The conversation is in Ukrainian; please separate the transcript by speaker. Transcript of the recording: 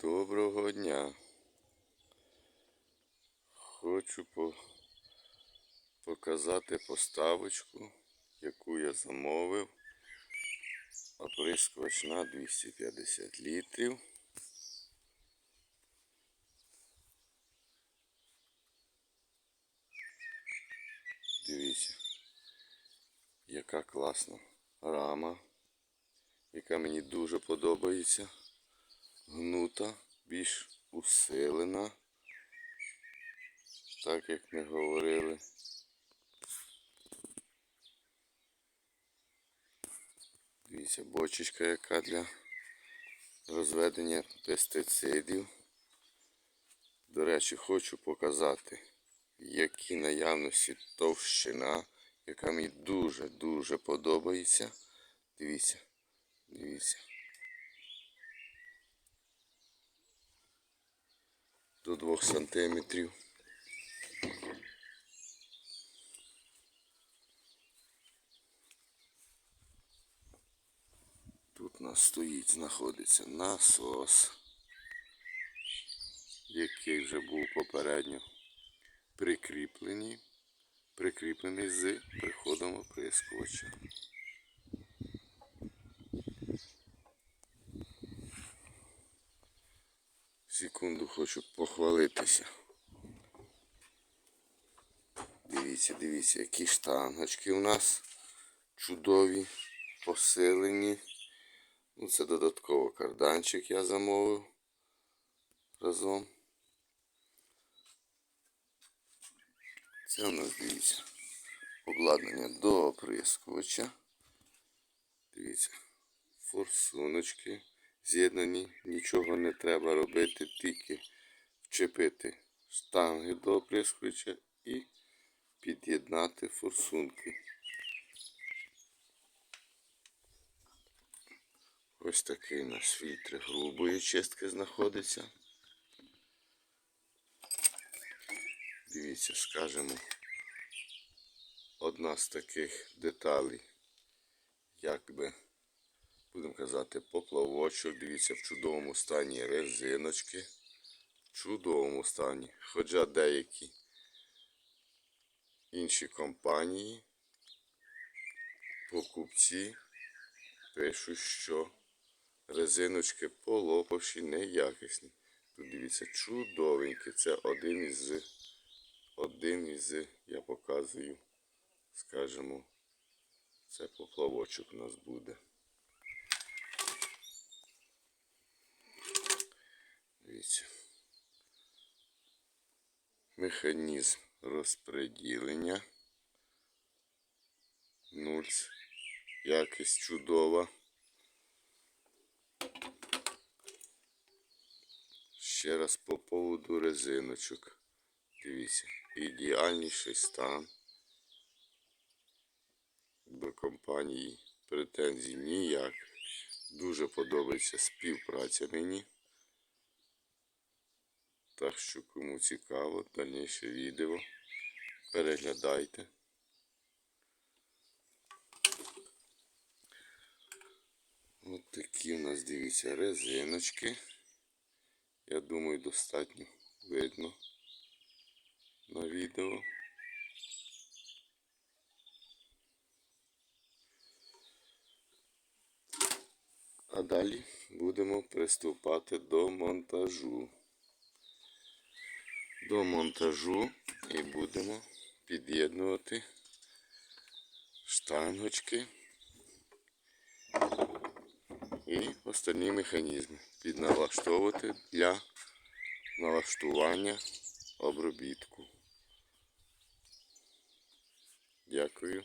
Speaker 1: Доброго дня. Хочу по... показати поставочку, яку я замовив. Оприскувач на 250 літрів. Дивіться, яка класна рама, яка мені дуже подобається гнута, більш усилена, так як ми говорили. Дивіться, бочечка яка для розведення пестицидів. До речі, хочу показати, які наявності товщина, яка мені дуже-дуже подобається. Дивіться, дивіться. До 2 сантиметрів. Тут у нас стоїть, знаходиться насос, який вже був попередньо прикріплений, прикріплений з приходом оприскувача. Секунду хочу похвалитися. Дивіться, дивіться, які штангочки у нас чудові, посилені. Ну, це додатково карданчик я замовив разом. Це у нас, дивіться, обладнання до оприскувача. Дивіться, форсуночки з'єднані, нічого не треба робити, тільки вчепити штанги до оприскувача і під'єднати форсунки. Ось такий у нас фільтр грубої чистки знаходиться. Дивіться, скажемо, одна з таких деталей, якби будемо казати, поплавочок. Дивіться, в чудовому стані резиночки. В чудовому стані. Хоча деякі інші компанії, покупці пишуть, що резиночки полопавші, неякісні. Тут дивіться, чудовенькі. Це один із, один із, я показую, скажімо, це поплавочок у нас буде. Дивіться. Механізм розпреділення. Нульц. Якість чудова. Ще раз по поводу резиночок. Дивіться, ідеальніший стан. До компанії претензій ніяк. Дуже подобається співпраця мені. Так що кому цікаво, дальніше відео. Переглядайте. Ось такі у нас, дивіться, резиночки. Я думаю, достатньо видно на відео. А далі будемо приступати до монтажу до монтажу і будемо під'єднувати штангочки і останні механізми підналаштовувати для налаштування обробітку. Дякую.